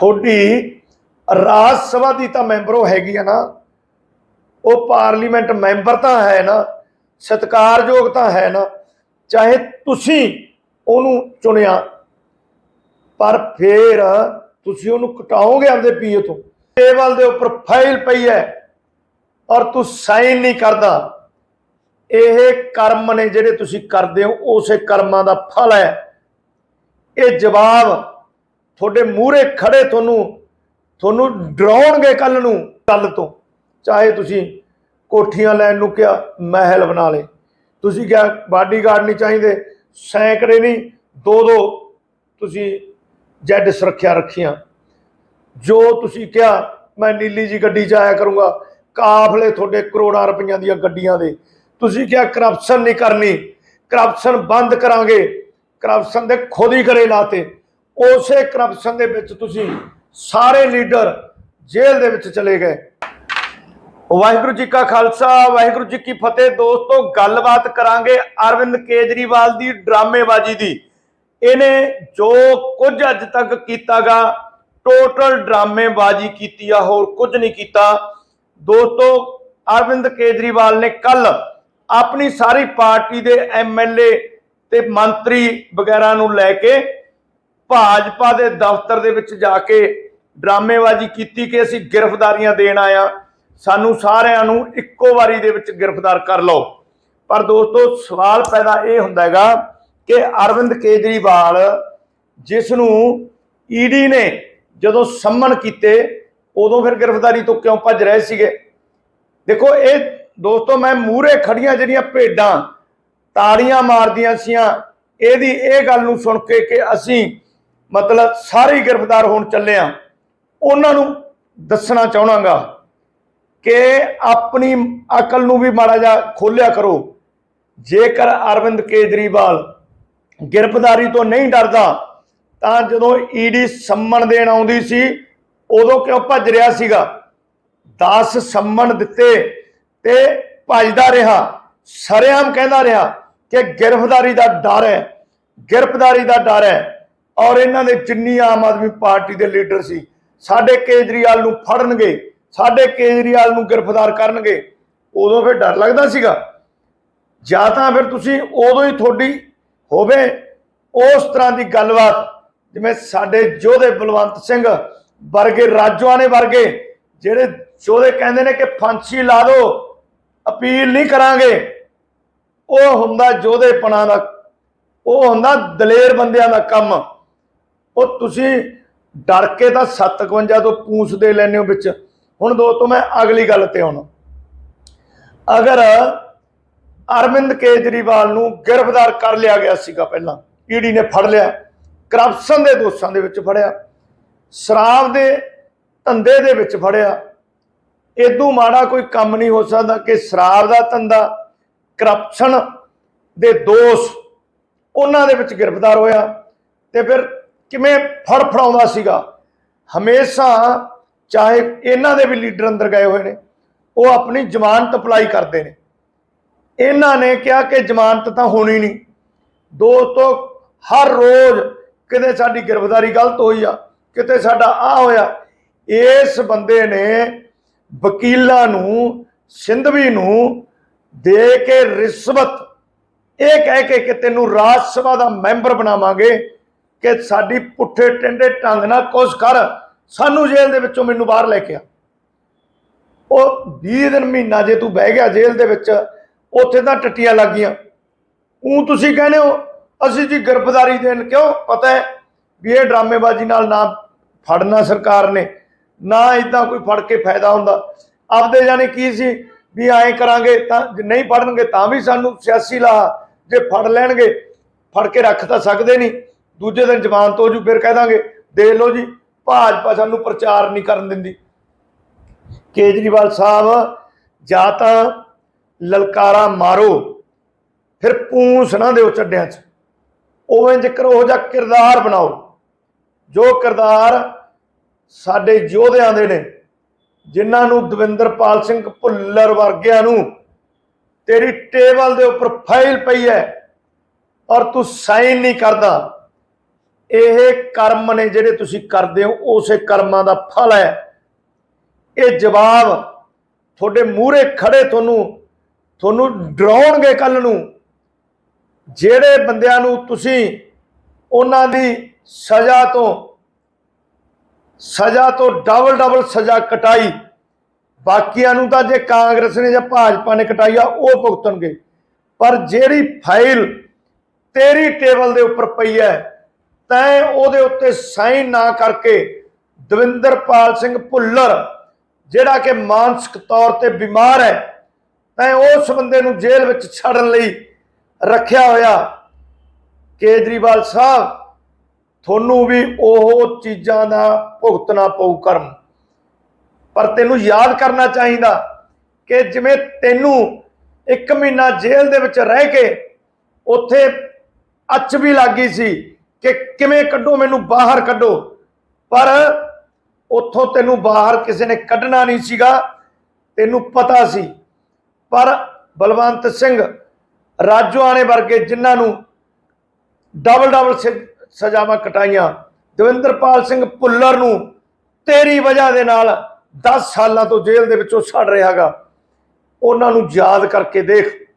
ਤੁਹਾਡੀ ਰਾਜ ਸਭਾ ਦੀ ਤਾਂ ਮੈਂਬਰ ਉਹ ਹੈਗੀ ਆ ਨਾ, ਉਹ ਪਾਰਲੀਮੈਂਟ ਮੈਂਬਰ ਤਾਂ ਹੈ ਨਾ, ਸਤਿਕਾਰਯੋਗ ਤਾਂ ਹੈ ਨਾ, ਚਾਹੇ ਤੁਸੀਂ ਉਹਨੂੰ ਚੁਣਿਆ, ਪਰ ਫੇਰ ਤੁਸੀਂ ਉਹਨੂੰ ਕਟਾਓਗੇ ਆਪਦੇ ਪੀਏ ਤੋਂ। ਟੇਬਲ ਦੇ ਉੱਪਰ ਫਾਈਲ ਪਈ ਹੈ ਔਰ ਤੂੰ ਸਾਈਨ ਨਹੀਂ ਕਰਦਾ। ਇਹ ਕਰਮ ਨੇ ਜਿਹੜੇ ਤੁਸੀਂ ਕਰਦੇ ਹੋ, ਉਸੇ ਕਰਮਾਂ ਦਾ ਫਲ ਹੈ। ਇਹ ਜਵਾਬ ਤੁਹਾਡੇ ਮੂਹਰੇ ਖੜੇ ਤੁਹਾਨੂੰ ਤੁਹਾਨੂੰ ਡਰਾਉਣਗੇ ਕੱਲ ਨੂੰ ਕੱਲ ਤੋਂ। ਚਾਹੇ ਤੁਸੀਂ ਕੋਠੀਆਂ ਲੈਣ ਨੂੰ ਕਿਹਾ, ਮਹਿਲ ਬਣਾ ਲੇ ਤੁਸੀਂ ਕਿਹਾ, ਬਾਡੀਗਾਰਡ ਨਹੀਂ ਚਾਹੀਦੇ, ਸੈਂਕੜੇ ਨਹੀਂ, ਦੋ ਦੋ ਤੁਸੀਂ ਜੈਡ ਸੁਰੱਖਿਆ ਰੱਖੀਆਂ। ਜੋ ਤੁਸੀਂ ਕਿਹਾ, ਮੈਂ ਨੀਲੀ ਜੀ ਗੱਡੀ 'ਚ ਆਇਆ ਕਰੂੰਗਾ, ਕਾਫਲੇ ਤੁਹਾਡੇ ਕਰੋੜਾਂ ਰੁਪਈਆਂ ਦੀਆਂ ਗੱਡੀਆਂ ਦੇ। ਤੁਸੀਂ ਕਿਹਾ ਕਰਪਸ਼ਨ ਨਹੀਂ ਕਰਨੀ ਕਰਪਸ਼ਨ ਬੰਦ ਕਰਾਂਗੇ ਕਰਪਸ਼ਨ ਦੇ ਖੁਦ ਹੀ ਕਰੇ ਲਾਤੇ। ਉਸੇ ਕਰਪਸ਼ਨ ਦੇ ਵਿੱਚ ਤੁਸੀਂ ਸਾਰੇ ਲੀਡਰ ਜੇਲ੍ਹ ਦੇ ਵਿੱਚ ਚਲੇ ਗਏ। ਵਾਹਿਗੁਰੂ ਜੀ ਕਾ ਖਾਲਸਾ, ਵਾਹਿਗੁਰੂ ਜੀ ਕੀ ਫਤਿਹ। ਦੋਸਤੋ, ਗੱਲਬਾਤ ਕਰਾਂਗੇ ਅਰਵਿੰਦ ਕੇਜਰੀਵਾਲ ਦੀ ਡਰਾਮੇਬਾਜ਼ੀ ਦੀ। ਇਹਨੇ ਜੋ ਕੁਝ ਅੱਜ ਤੱਕ ਕੀਤਾਗਾ ਟੋਟਲ ਡਰਾਮੇਬਾਜ਼ੀ ਕੀਤੀ ਆ, ਹੋਰ ਕੁਝ ਨਹੀਂ ਕੀਤਾ। ਦੋਸਤੋ, ਅਰਵਿੰਦ ਕੇਜਰੀਵਾਲ ਨੇ ਕੱਲ ਆਪਣੀ ਸਾਰੀ ਪਾਰਟੀ ਦੇ ਐਮਐਲਏ ਤੇ ਮੰਤਰੀ ਵਗੈਰਾ ਨੂੰ ਲੈ ਕੇ ਭਾਜਪਾ ਦੇ ਦਫ਼ਤਰ ਦੇ ਵਿੱਚ ਜਾ ਕੇ ਡਰਾਮੇਬਾਜ਼ੀ ਕੀਤੀ ਕਿ ਅਸੀਂ ਗ੍ਰਿਫਤਾਰੀਆਂ ਦੇਣ ਆਇਆ। ਸਾਨੂੰ ਸਾਰਿਆਂ ਨੂੰ ਇੱਕੋ ਵਾਰੀ ਦੇ ਵਿੱਚ ਗ੍ਰਿਫਤਾਰ ਕਰ ਲਓ। ਪਰ ਦੋਸਤੋ, ਸਵਾਲ ਪੈਦਾ ਇਹ ਹੁੰਦਾ ਹੈਗਾ ਕਿ ਅਰਵਿੰਦ ਕੇਜਰੀਵਾਲ ਜਿਸ ਨੂੰ ਈਡੀ ਨੇ ਜਦੋਂ ਸੰਮਨ ਕੀਤੇ, ਉਦੋਂ ਫਿਰ ਗ੍ਰਿਫਤਾਰੀ ਤੋਂ ਕਿਉਂ ਭੱਜ ਰਹੇ ਸੀਗੇ? ਦੇਖੋ, ਇਹ ਦੋਸਤੋ, ਮੈਂ ਮੂਹਰੇ ਖੜੀਆਂ ਜਿਹੜੀਆਂ ਭੇਡਾਂ, ਤਾੜੀਆਂ ਮਾਰਦੀਆਂ ਸੀਆਂ, ਇਹਦੀ ਇਹ ਗੱਲ ਨੂੰ ਸੁਣ ਕੇ ਕਿ ਅਸੀਂ ਮਤਲਬ ਸਾਰੇ ਗ੍ਰਿਫਤਾਰ ਹੋਣ ਚੱਲੇ ਆ। ਉਹਨਾਂ ਨੂੰ ਦੱਸਣਾ ਚਾਹਣਾਗਾ ਕਿ ਆਪਣੀ ਅਕਲ ਨੂੰ ਵੀ ਮਾੜਾ ਜਿਹਾ ਖੋਲਿਆ ਕਰੋ। ਜੇਕਰ ਅਰਵਿੰਦ ਕੇਜਰੀਵਾਲ ਗ੍ਰਿਫਤਾਰੀ ਤੋਂ ਨਹੀਂ ਡਰਦਾ, ਤਾਂ ਜਦੋਂ ਈਡੀ ਸੰਮਣ ਦੇਣ ਆਉਂਦੀ ਸੀ, ਉਦੋਂ ਕਿਉਂ ਭੱਜ ਰਿਹਾ ਸੀਗਾ? 10 ਸੰਮਣ ਦਿੱਤੇ ਤੇ ਭੱਜਦਾ ਰਿਹਾ, ਸਰਿਆਮ ਕਹਿੰਦਾ ਰਿਹਾ ਕਿ ਗ੍ਰਿਫਤਾਰੀ ਦਾ ਡਰ ਹੈ, ਗ੍ਰਿਫਤਾਰੀ ਦਾ ਡਰ ਹੈ। ਔਰ ਇਹਨਾਂ ਦੇ ਜਿੰਨੀ ਆਮ ਆਦਮੀ ਪਾਰਟੀ ਦੇ ਲੀਡਰ ਸੀ, ਸਾਡੇ ਕੇਜਰੀਵਾਲ ਨੂੰ ਫੜਨਗੇ, ਸਾਡੇ ਕੇਜਰੀਵਾਲ ਨੂੰ ਗ੍ਰਿਫਤਾਰ ਕਰਨਗੇ, ਉਦੋਂ ਫਿਰ ਡਰ ਲੱਗਦਾ ਸੀਗਾ। ਜਾਂ ਤਾਂ ਫਿਰ ਤੁਸੀਂ ਉਦੋਂ ਹੀ ਤੁਹਾਡੀ ਹੋਵੇ, ਉਸ ਤਰ੍ਹਾਂ ਦੀ ਗੱਲਬਾਤ ਜਿਵੇਂ ਸਾਡੇ ਯੋਧੇ ਬਲਵੰਤ ਸਿੰਘ ਵਰਗੇ ਰਾਜਵਾਨੇ ਵਰਗੇ, ਜਿਹੜੇ ਯੋਧੇ ਕਹਿੰਦੇ ਨੇ ਕਿ ਫਾਂਸੀ ਲਾ ਦਿਓ, ਅਪੀਲ ਨਹੀਂ ਕਰਾਂਗੇ। ਉਹ ਹੁੰਦਾ ਯੋਧੇਪਣਾ ਦਾ, ਉਹ ਹੁੰਦਾ ਦਲੇਰ ਬੰਦਿਆਂ ਦਾ ਕੰਮ। ਉਹ ਤੁਸੀਂ ਡਰ ਕੇ ਤਾਂ 57 ਤੋਂ ਪੂਛਦੇ ਲੈਨੇ ਹੋ ਵਿੱਚ। ਹੁਣ ਦੋਸਤੋ, ਮੈਂ ਅਗਲੀ ਗੱਲ ਤੇ ਆਉਣਾ। ਅਗਰ ਅਰਵਿੰਦ ਕੇਜਰੀਵਾਲ ਨੂੰ ਗ੍ਰਿਫਤਾਰ ਕਰ ਲਿਆ ਗਿਆ ਸੀਗਾ ਪਹਿਲਾਂ, ਈਡੀ ਨੇ ਫੜ ਲਿਆ, ਕਰਪਸ਼ਨ ਦੇ ਦੋਸ਼ਾਂ ਦੇ ਵਿੱਚ ਫੜਿਆ, ਸ਼ਰਾਬ ਦੇ ਧੰਦੇ ਦੇ ਵਿੱਚ ਫੜਿਆ ਇਦੋਂ ਮਾੜਾ ਕੋਈ ਕੰਮ ਨਹੀਂ ਹੋ ਸਕਦਾ ਕਿ ਸ਼ਰਾਬ ਦਾ ਧੰਦਾ, ਕਰਪਸ਼ਨ ਦੇ ਦੋਸ਼, ਉਹਨਾਂ ਦੇ ਵਿੱਚ ਗ੍ਰਿਫਤਾਰ ਹੋਇਆ ਤੇ ਫਿਰ ਕਿਵੇਂ ਫੜਫੜਾਉਂਦਾ ਸੀਗਾ। ਹਮੇਸ਼ਾ ਚਾਹੇ ਇਹਨਾਂ ਦੇ ਵੀ ਲੀਡਰ ਅੰਦਰ ਗਏ ਹੋਏ ਨੇ, ਉਹ ਆਪਣੀ ਜ਼ਮਾਨਤ ਅਪਲਾਈ ਕਰਦੇ ਨੇ। ਇਹਨਾਂ ਨੇ ਕਿਹਾ ਕਿ ਜ਼ਮਾਨਤ ਤਾਂ ਹੋਣੀ ਨਹੀਂ। ਦੋਸਤੋ, ਹਰ ਰੋਜ਼ ਕਿਤੇ ਸਾਡੀ ਗ੍ਰਿਫਤਾਰੀ ਗਲਤ ਹੋਈ ਆ, ਕਿਤੇ ਸਾਡਾ ਆ ਹੋਇਆ। ਇਸ ਬੰਦੇ ਨੇ ਵਕੀਲਾਂ ਨੂੰ, ਸਿੰਧਵੀ ਨੂੰ ਦੇ ਕੇ ਰਿਸ਼ਵਤ। ਇਹ ਕਹਿ ਕੇ ਕਿ ਤੈਨੂੰ ਰਾਜ ਸਭਾ ਦਾ ਮੈਂਬਰ ਬਣਾਵਾਂਗੇ। ਕਿ ਸਾਡੀ ਪੁੱਠੇ ਟੰਡੇ ਢੰਗ ਨਾਲ ਕੁਛ ਕਰ। ਸਾਨੂੰ ਜੇਲ੍ਹ ਦੇ ਵਿੱਚੋਂ ਮੈਨੂੰ ਬਾਹਰ ਲੈ ਕੇ ਆ। ਉਹ 20 ਦਿਨ ਮਹੀਨਾ ਜੇ ਤੂੰ ਬਹਿ ਗਿਆ ਜੇਲ੍ਹ ਦੇ ਵਿੱਚ, ਉੱਥੇ ਤਾਂ ਟੱਟੀਆਂ ਲੱਗ ਗਈਆਂ। ਉਹ ਤੁਸੀਂ ਕਹਿੰਦੇ ਹੋ, ਅਸੀਂ ਜੀ ਗ੍ਰਿਫਤਾਰੀ ਦੇਣ ਕਿਉਂ? ਪਤਾ ਹੈ ਵੀ ਇਹ ਡਰਾਮੇਬਾਜ਼ੀ ਨਾਲ ਨਾ ਫੜਨਾ ਸਰਕਾਰ ਨੇ, ਨਾ ਇਦਾਂ ਕੋਈ ਫੜ ਕੇ ਫਾਇਦਾ ਹੁੰਦਾ। ਆਪਦੇ ਜਾਣੇ ਕੀ ਸੀ ਵੀ ਐਂ ਕਰਾਂਗੇ ਤਾਂ ਜੇ ਨਹੀਂ ਫੜਨਗੇ ਤਾਂ ਵੀ ਸਾਨੂੰ ਸਿਆਸੀ ਲਾ ਜੇ ਫੜ ਲੈਣਗੇ, ਫੜ ਕੇ ਰੱਖ ਤਾਂ ਸਕਦੇ ਨਹੀਂ। ਦੂਜੇ ਦਿਨ ਜ਼ਮਾਨਤ ਤੋਂ ਜੂ ਫਿਰ ਕਹਿ ਦਾਂਗੇ, ਦੇਖ ਲਓ ਜੀ, ਭਾਜਪਾ ਸਾਨੂੰ ਪ੍ਰਚਾਰ ਨਹੀਂ ਕਰਨ ਦਿੰਦੀ। ਕੇਜਰੀਵਾਲ ਸਾਹਿਬ, ਜਾਂ ਤਾਂ ਲਲਕਾਰਾ ਮਾਰੋ, ਫਿਰ ਪੂੰਛ ਨਾ ਦਿਓ ਚੱਡਿਆਂ 'ਚ। ਉਵੇਂ ਜ਼ਿਕਰ ਉਹ ਜਿਹਾ ਕਿਰਦਾਰ ਬਣਾਓ, ਜੋ ਕਿਰਦਾਰ ਸਾਡੇ ਯੋਧਿਆਂ ਦੇ ਨੇ, ਜਿਨ੍ਹਾਂ ਨੂੰ ਦਵਿੰਦਰਪਾਲ ਸਿੰਘ ਭੁੱਲਰ ਵਰਗਿਆਂ ਨੂੰ ਤੇਰੀ ਟੇਬਲ ਦੇ ਉੱਪਰ ਫਾਈਲ ਪਈ ਹੈ ਔਰ ਤੂੰ ਸਾਈਨ ਨਹੀਂ ਕਰਦਾ ਇਹ ਕਰਮ ਨੇ ਜਿਹੜੇ ਤੁਸੀਂ ਕਰਦੇ ਹੋ, ਉਸੇ ਕਰਮਾਂ ਦਾ ਫਲ ਹੈ। ਇਹ ਜਵਾਬ ਤੁਹਾਡੇ ਮੂਹਰੇ ਖੜੇ ਤੁਹਾਨੂੰ ਤੁਹਾਨੂੰ ਡਰਾਉਣਗੇ ਕੱਲ ਨੂੰ। ਜਿਹੜੇ ਬੰਦਿਆਂ ਨੂੰ ਤੁਸੀਂ ਉਹਨਾਂ ਦੀ ਸਜ਼ਾ ਤੋਂ ਸਜ਼ਾ ਤੋਂ ਡਬਲ ਡਬਲ ਸਜ਼ਾ ਕਟਾਈ, ਬਾਕੀਆਂ ਨੂੰ ਤਾਂ ਜੇ ਕਾਂਗਰਸ ਨੇ ਜਾਂ ਭਾਜਪਾ ਨੇ ਕਟਾਈ ਆ, ਉਹ ਭੁਗਤਣਗੇ। ਪਰ ਜਿਹੜੀ ਫਾਈਲ ਤੇਰੀ ਟੇਬਲ ਦੇ ਉੱਪਰ ਪਈ ਹੈ ਤੈਂ ਉਹਦੇ ਉੱਤੇ ਸਾਈਨ ਨਾ ਕਰਕੇ ਦਵਿੰਦਰਪਾਲ ਸਿੰਘ ਭੁੱਲਰ, ਜਿਹੜਾ ਕਿ ਮਾਨਸਿਕ ਤੌਰ ਤੇ ਬਿਮਾਰ ਹੈ, ਤੈਂ ਉਸ ਬੰਦੇ ਨੂੰ ਜੇਲ੍ਹ ਵਿੱਚ ਛੱਡਣ ਲਈ ਰੱਖਿਆ ਹੋਇਆ। ਕੇਜਰੀਵਾਲ ਸਾਹਿਬ, ਤੁਹਾਨੂੰ ਵੀ ਉਹ ਚੀਜ਼ਾਂ ਦਾ ਭੁਗਤਣਾ ਪਊ ਕਰਮ। ਪਰ ਤੈਨੂੰ ਯਾਦ ਕਰਨਾ ਚਾਹੀਦਾ ਕਿ ਜਿਵੇਂ ਤੈਨੂੰ ਇੱਕ ਮਹੀਨਾ ਜੇਲ੍ਹ ਦੇ ਵਿੱਚ ਰਹਿ ਕੇ ਉੱਥੇ ਅੱਛ ਵੀ ਲੱਗੀ ਸੀ ਕਿ ਕਿਵੇਂ ਕੱਢੋ, ਮੈਨੂੰ ਬਾਹਰ ਕੱਢੋ। ਪਰ ਉੱਥੋਂ ਤੈਨੂੰ ਬਾਹਰ ਕਿਸੇ ਨੇ ਕੱਢਣਾ ਨਹੀਂ ਸੀਗਾ, ਤੈਨੂੰ ਪਤਾ ਸੀ। ਪਰ ਬਲਵੰਤ ਸਿੰਘ ਰਾਜੋਆਣੇ ਵਰਗੇ ਜਿਨ੍ਹਾਂ ਨੂੰ ਡਬਲ ਡਬਲ ਸ- ਸਜ਼ਾਵਾਂ ਕਟਾਈਆਂ, ਦਵਿੰਦਰਪਾਲ ਸਿੰਘ ਭੁੱਲਰ ਨੂੰ ਤੇਰੀ ਵਜ੍ਹਾ ਦੇ ਨਾਲ 10 ਸਾਲਾਂ ਤੋਂ ਜੇਲ੍ਹ ਦੇ ਵਿੱਚੋਂ ਛੱਡ ਰਿਹਾਗਾ ਉਹਨਾਂ ਨੂੰ ਯਾਦ ਕਰਕੇ ਦੇਖ,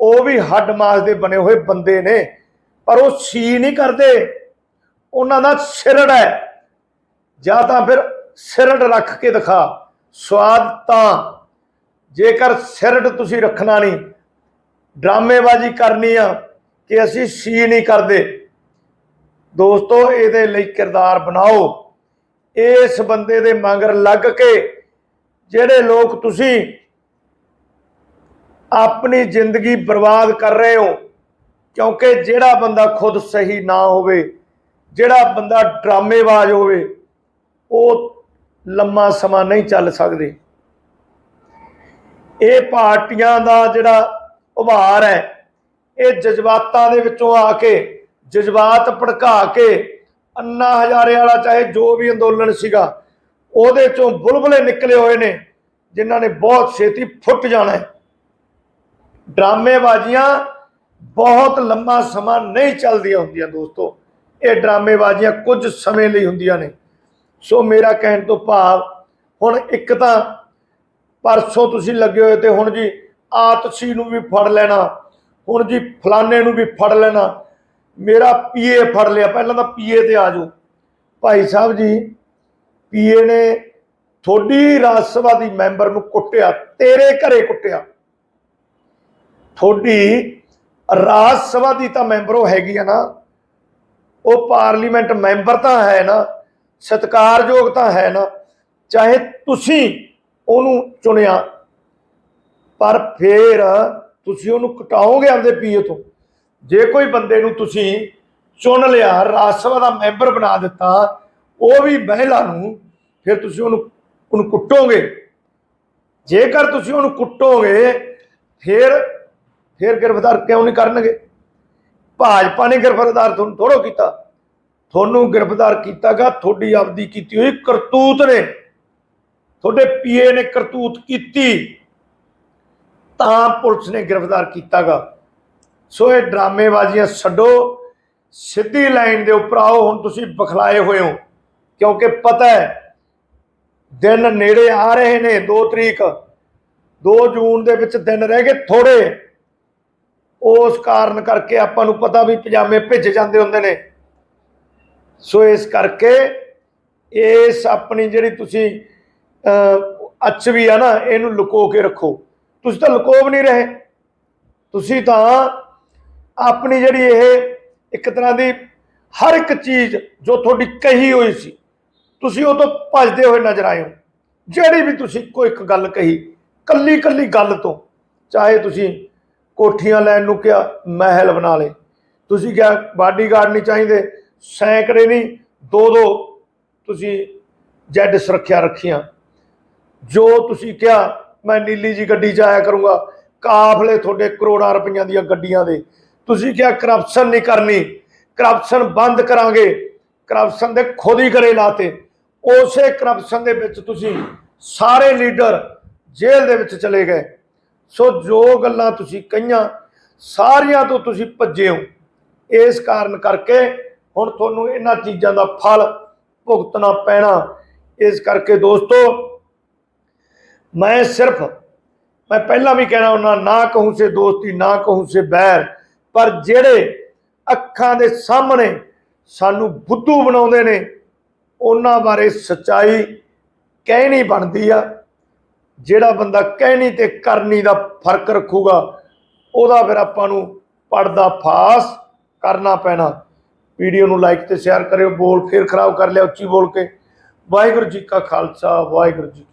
ਉਹ ਵੀ ਹੱਡ ਮਾਸ ਦੇ ਬਣੇ ਹੋਏ ਬੰਦੇ ਨੇ। ਪਰ ਉਹ ਸੀ ਨਹੀਂ ਕਰਦੇ। ਉਹਨਾਂ ਦਾ ਸਿਰੜ ਹੈ। ਜਾਂ ਤਾਂ ਫਿਰ ਸਿਰੜ ਰੱਖ ਕੇ ਦਿਖਾ। ਸਵਾਦ ਤਾਂ ਜੇਕਰ ਸਿਰੜ ਤੁਸੀਂ ਰੱਖਣਾ ਨਹੀਂ, ਡਰਾਮੇਬਾਜ਼ੀ ਕਰਨੀ ਆ ਕਿ ਅਸੀਂ ਸੀ ਨਹੀਂ ਕਰਦੇ। ਦੋਸਤੋ, ਇਹਦੇ ਲਈ ਕਿਰਦਾਰ ਬਣਾਓ। ਇਸ ਬੰਦੇ ਦੇ ਮੰਗਰ ਲੱਗ ਕੇ ਜਿਹੜੇ ਲੋਕ ਤੁਸੀਂ ਆਪਣੀ ਜ਼ਿੰਦਗੀ ਬਰਬਾਦ ਕਰ ਰਹੇ ਹੋ ਕਿਉਂਕਿ ਜਿਹੜਾ ਬੰਦਾ ਖੁਦ ਸਹੀ ਨਾ ਹੋਵੇ, ਜਿਹੜਾ ਬੰਦਾ ਡਰਾਮੇਬਾਜ਼ ਹੋਵੇ, ਉਹ ਲੰਮਾ ਸਮਾਂ ਨਹੀਂ ਚੱਲ ਸਕਦੇ। ਇਹ ਪਾਰਟੀਆਂ ਦਾ ਜਿਹੜਾ ਉਭਾਰ ਹੈ, ਇਹ ਜਜ਼ਬਾਤਾਂ ਦੇ ਵਿੱਚੋਂ ਆ ਕੇ, ਜਜ਼ਬਾਤ ਭੜਕਾ ਕੇ, ਅੰਨਾ ਹਜ਼ਾਰੇ ਵਾਲਾ ਚਾਹੇ ਜੋ ਵੀ ਅੰਦੋਲਨ ਸੀਗਾ, ਉਹਦੇ ਚੋਂ ਬੁਲਬੁਲੇ ਨਿਕਲੇ ਹੋਏ ਨੇ, ਜਿਨ੍ਹਾਂ ਨੇ ਬਹੁਤ ਛੇਤੀ ਫੁੱਟ ਜਾਣਾ ਹੈ। ਡਰਾਮੇਬਾਜ਼ੀਆਂ ਬਹੁਤ ਲੰਮਾ ਸਮਾਂ ਨਹੀਂ ਚੱਲਦੀਆਂ ਹੁੰਦੀਆਂ ਦੋਸਤੋ। ਇਹ ਡਰਾਮੇਬਾਜ਼ੀਆਂ ਕੁਝ ਸਮੇਂ ਲਈ ਹੁੰਦੀਆਂ ਨੇ। ਸੋ ਮੇਰਾ ਕਹਿਣ ਤੋਂ ਭਾਵ, ਹੁਣ ਇੱਕ ਤਾਂ ਪਰਸੋਂ ਤੁਸੀਂ ਲੱਗੇ ਹੋਏ ਤੇ ਹੁਣ ਜੀ ਆਤਸ਼ੀ ਨੂੰ ਵੀ ਫੜ ਲੈਣਾ, ਹੁਣ ਜੀ ਫਲਾਣੇ ਨੂੰ ਵੀ ਫੜ ਲੈਣਾ। ਮੇਰਾ ਪੀਏ ਫੜ ਲਿਆ, ਪਹਿਲਾਂ ਤਾਂ ਪੀਏ ਤੇ ਆ ਜਾਓ। ਭਾਈ ਸਾਹਿਬ ਜੀ, ਪੀਏ ਨੇ ਥੋੜੀ ਰਾਜ ਸਭਾ ਦੀ ਮੈਂਬਰ ਨੂੰ ਕੁੱਟਿਆ, ਤੇਰੇ ਘਰੇ ਕੁੱਟਿਆ। ਥੋੜੀ ਰਾਜ ਸਭਾ ਦੀ ਤਾਂ ਮੈਂਬਰ ਉਹ ਹੈਗੀ ਆ ਨਾ, ਉਹ ਪਾਰਲੀਮੈਂਟ ਮੈਂਬਰ ਤਾਂ ਹੈ ਨਾ, ਸਤਿਕਾਰਯੋਗ ਤਾਂ ਹੈ ਨਾ, ਚਾਹੇ ਤੁਸੀਂ ਉਹਨੂੰ ਚੁਣਿਆ, ਪਰ ਫੇਰ ਤੁਸੀਂ ਉਹਨੂੰ ਕਟਾਓਗੇ ਆਪਦੇ ਪੀਏ ਤੋਂ। ਜੇ ਕੋਈ ਬੰਦੇ ਨੂੰ ਤੁਸੀਂ ਚੁਣ ਲਿਆ, ਰਾਜ ਸਭਾ ਦਾ ਮੈਂਬਰ ਬਣਾ ਦਿੱਤਾ, ਉਹ ਵੀ ਮਹਿਲਾ ਨੂੰ ਫਿਰ ਤੁਸੀਂ ਉਹਨੂੰ ਉਹਨੂੰ ਕੁੱਟੋਗੇ। ਜੇਕਰ ਤੁਸੀਂ ਉਹਨੂੰ ਕੁੱਟੋਗੇ, ਫਿਰ ਫਿਰ ਗ੍ਰਿਫਤਾਰ ਕਿਉਂ ਨਹੀਂ ਕਰਨਗੇ? ਭਾਜਪਾ ਨੇ ਗ੍ਰਿਫਤਾਰ ਤੁਹਾਨੂੰ ਥੋੜੋ ਕੀਤਾ। ਤੁਹਾਨੂੰ ਗ੍ਰਿਫਤਾਰ ਕੀਤਾਗਾ, ਤੁਹਾਡੀ ਆਪਦੀ ਕੀਤੀ ਹੋਈ ਕਰਤੂਤ ਨੇ। ਤੁਹਾਡੇ ਪੀਏ ਨੇ ਕਰਤੂਤ ਕੀਤੀ। ਤਾਂ ਪੁਲਿਸ ਨੇ ਗ੍ਰਿਫਤਾਰ ਕੀਤਾਗਾ। ਸੋ ਇਹ ਡਰਾਮੇਬਾਜ਼ੀਆਂ ਛੱਡੋ। ਸਿੱਧੀ ਲਾਈਨ ਦੇ ਉੱਪਰ ਆਓ, ਹੁਣ ਤੁਸੀਂ ਬਖਲਾਏ ਹੋਏ ਹੋ। ਕਿਉਂਕਿ ਪਤਾ ਹੈ, ਦਿਨ ਨੇੜੇ ਆ ਰਹੇ ਨੇ 2 ਤਰੀਕ। 2 ਜੂਨ ਦੇ ਵਿੱਚ ਦਿਨ ਰਹਿ ਗਏ ਥੋੜੇ ਉਸ ਕਾਰਨ ਕਰਕੇ ਆਪਾਂ ਨੂੰ ਪਤਾ ਵੀ ਪਜਾਮੇ ਭਿੱਜ ਜਾਂਦੇ ਹੁੰਦੇ ਨੇ। ਸੋ ਇਸ ਕਰਕੇ ਇਸ ਆਪਣੀ ਜਿਹੜੀ ਤੁਸੀਂ ਅੱਛ ਵੀ ਆ ਨਾ, ਇਹਨੂੰ ਲੁਕੋ ਕੇ ਰੱਖੋ। ਤੁਸੀਂ ਤਾਂ ਲੁਕੋ ਵੀ ਨਹੀਂ ਰਹੇ। ਤੁਸੀਂ ਤਾਂ ਆਪਣੀ ਜਿਹੜੀ ਇਹ ਇੱਕ ਤਰ੍ਹਾਂ ਦੀ ਹਰ ਇੱਕ ਚੀਜ਼ ਜੋ ਤੁਹਾਡੀ ਕਹੀ ਹੋਈ ਸੀ, ਤੁਸੀਂ ਉਹ ਤੋਂ ਭੱਜਦੇ ਹੋਏ ਨਜ਼ਰ ਆਏ ਹੋ। ਜਿਹੜੀ ਵੀ ਤੁਸੀਂ ਕੋਈ ਇੱਕ ਗੱਲ ਕਹੀ ਕੱਲੀ ਕੱਲੀ ਗੱਲ ਤੋਂ, ਚਾਹੇ ਤੁਸੀਂ ਕੋਠੀਆਂ ਲੈਣ ਨੂੰ ਕਿਹਾ, ਮਹਿਲ ਬਣਾ ਲੇ ਤੁਸੀਂ ਕਿਹਾ, ਬਾਡੀਗਾਰਡ ਨਹੀਂ ਚਾਹੀਦੇ, ਸੈਂਕੜੇ ਨਹੀਂ, ਦੋ ਦੋ ਤੁਸੀਂ ਜੈਡ ਸੁਰੱਖਿਆ ਰੱਖੀਆਂ। ਜੋ ਤੁਸੀਂ ਕਿਹਾ, ਮੈਂ ਨੀਲੀ ਜੀ ਗੱਡੀ 'ਚ ਆਇਆ ਕਰੂੰਗਾ, ਕਾਫਲੇ ਤੁਹਾਡੇ ਕਰੋੜਾਂ ਰੁਪਈਆਂ ਦੀਆਂ ਗੱਡੀਆਂ ਦੇ। ਤੁਸੀਂ ਕਿਹਾ ਕਰਪਸ਼ਨ ਨਹੀਂ ਕਰਨੀ ਕਰਪਸ਼ਨ ਬੰਦ ਕਰਾਂਗੇ ਕਰਪਸ਼ਨ ਦੇ ਖੁਦ ਹੀ ਕਰੇ ਲਾਤੇ। ਉਸੇ ਕਰਪਸ਼ਨ ਦੇ ਵਿੱਚ ਤੁਸੀਂ ਸਾਰੇ ਲੀਡਰ ਜੇਲ੍ਹ ਦੇ ਵਿੱਚ ਚਲੇ ਗਏ। ਸੋ ਜੋ ਗੱਲਾਂ ਤੁਸੀਂ ਕਹੀਆਂ, ਸਾਰੀਆਂ ਤੋਂ ਤੁਸੀਂ ਭੱਜੇ ਹੋ। ਇਸ ਕਾਰਨ ਕਰਕੇ ਹੁਣ ਤੁਹਾਨੂੰ ਇਹਨਾਂ ਚੀਜ਼ਾਂ ਦਾ ਫਲ ਭੁਗਤਣਾ ਪੈਣਾ। ਇਸ ਕਰਕੇ ਦੋਸਤੋ, ਮੈਂ ਸਿਰਫ, ਮੈਂ ਪਹਿਲਾਂ ਵੀ ਕਹਿਣਾ ਉਹਨਾਂ ਨਾ ਕਹੂੰ ਸੇ ਦੋਸਤੀ, ਨਾ ਕਹੂੰ ਸੇ ਬੈਰ, ਪਰ ਜਿਹੜੇ ਅੱਖਾਂ ਦੇ ਸਾਹਮਣੇ ਸਾਨੂੰ ਬੁੱਧੂ ਬਣਾਉਂਦੇ ਨੇ, ਉਹਨਾਂ ਬਾਰੇ ਸਚਾਈ ਕਹਿਣੀ ਬਣਦੀ ਆ। ਜਿਹੜਾ ਬੰਦਾ ਕਹਿਣੀ ਤੇ ਕਰਨੀ ਦਾ ਫ਼ਰਕ ਰੱਖੂਗਾ, ਉਹਦਾ ਫਿਰ ਆਪਾਂ ਨੂੰ ਪਰਦਾ ਫਾਸ ਕਰਨਾ ਪੈਣਾ। ਵੀਡੀਓ ਨੂੰ ਲਾਈਕ ਤੇ ਸ਼ੇਅਰ ਕਰਿਓ, ਬੋਲ ਫੇਰ ਖਰਾਬ ਕਰ ਲਿਆ, ਉੱਚੀ ਬੋਲ ਕੇ। ਵਾਹਿਗੁਰੂ ਜੀ ਕਾ ਖਾਲਸਾ, ਵਾਹਿਗੁਰੂ ਜੀ